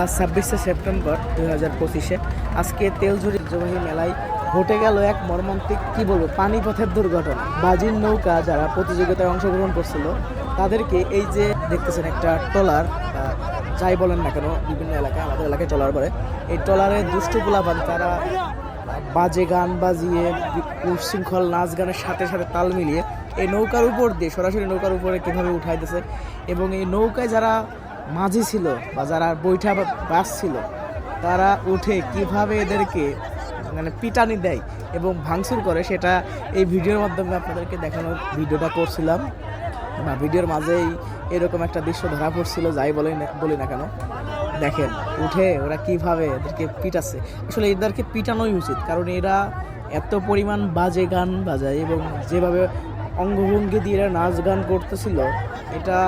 আজ ছাব্বিশে সেপ্টেম্বর দুই হাজার পঁচিশে। আজকে তেলঝুরি ঐতিহ্যবাহী মেলায় ঘটে গেল এক মর্মান্তিক, কি বলব, পানিপথের দুর্ঘটনা। বাজির নৌকা যারা প্রতিযোগিতায় অংশগ্রহণ করছিল, তাদেরকে এই যে দেখতেছেন একটা ট্রলার যাই বলেন না কেন, বিভিন্ন এলাকায়, আমাদের এলাকায় ট্রলার পরে এই ট্রলারে দুষ্টু পোলাপান তারা বাজে গান বাজিয়ে, উশৃঙ্খল নাচ গানের সাথে সাথে তাল মিলিয়ে এই নৌকার উপর দিয়ে, সরাসরি নৌকার উপরে কীভাবে উঠাইতেছে এবং এই নৌকায় যারা মাঝি ছিল বা যারা বৈঠা বাস ছিল, তারা উঠে কীভাবে এদেরকে মানে পিটানি দেয় এবং ভাঙচুর করে সেটা এই ভিডিওর মাধ্যমে আপনাদেরকে দেখানোর ভিডিওটা করছিলাম। বা ভিডিওর মাঝেই এরকম একটা দৃশ্য ধরা পড়ছিল, যাই বলে বলি না কেন। দেখেন, উঠে ওরা কীভাবে এদেরকে পিটাচ্ছে। আসলে এদেরকে পিটানোই উচিত, কারণ এরা এত পরিমাণ বাজে গান বাজায় এবং যেভাবে অঙ্গভঙ্গি দিয়ে এরা নাচ গান করতেছিল, এটা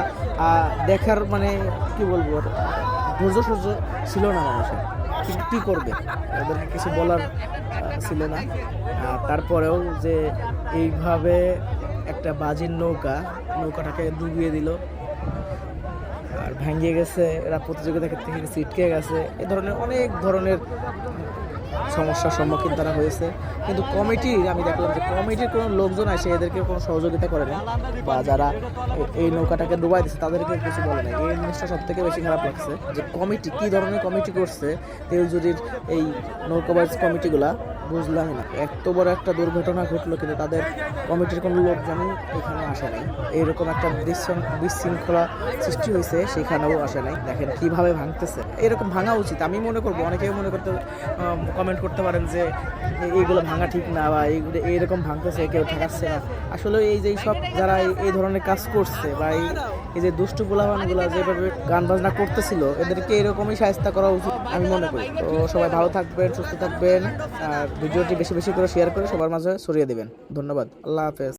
দেখার মানে কি বলব, ধৈর্য সহ্য ছিল না মানুষের। কী করবে? ওদেরকে কিছু বলার ছিল না। তারপরেও যে এইভাবে একটা বাজির নৌকা, নৌকাটাকে ডুবিয়ে দিল। আর ভেঙে গেছে, এরা প্রতিযোগিতা থেকে ছিটকে গেছে। এ ধরনের অনেক ধরনের সমস্যার সম্মুখীন তারা হয়েছে। কিন্তু কমিটি আমি দেখলাম যে কমিটির কোনো লোকজন আসে, এদেরকে কোনো সহযোগিতা করে না বা যারা এই নৌকাটাকে ডুবাই দিচ্ছে তাদেরকে কিছু বলে না এই জিনিসটা সব থেকে বেশি খারাপ লাগছে যে কমিটি, কী ধরনের কমিটি করছে তেলজুরির এই নৌকাবাজ কমিটিগুলা বুঝলামই না। এত বড় একটা দুর্ঘটনা ঘটলো কিন্তু তাদের কমিটির কোনো লোকজনই এখানে আসে নাই। এইরকম একটা বিশৃং- বিশৃঙ্খলা সৃষ্টি হয়েছে, সেখানেও আসে নাই। দেখেন কীভাবে ভাঙতেছে। এরকম ভাঙা উচিত। আমি মনে করব, অনেকেই মনে করতে কমেন্ট করতে পারেন যে এইগুলো ভাঙা ঠিক না বা এইগুলো, এইরকম ভাঙতেছে, কেউ ঠেকাচ্ছে না। আসলে এই যে সব যারা এই- ধরনের কাজ করছে বা এই এই যে দুষ্টু পোলাপানগুলো যেভাবে গান বাজনা করতেছিল, এদেরকে এরকমই সাহায্য করা উচিত, আমি মনে করি। তো সবাই ভালো থাকবেন, সুস্থ থাকবেন, আর ভিডিওটি বেশি বেশি করে শেয়ার করে সবার মাঝে ছড়িয়ে দেবেন। ধন্যবাদ। আল্লাহ হাফেজ।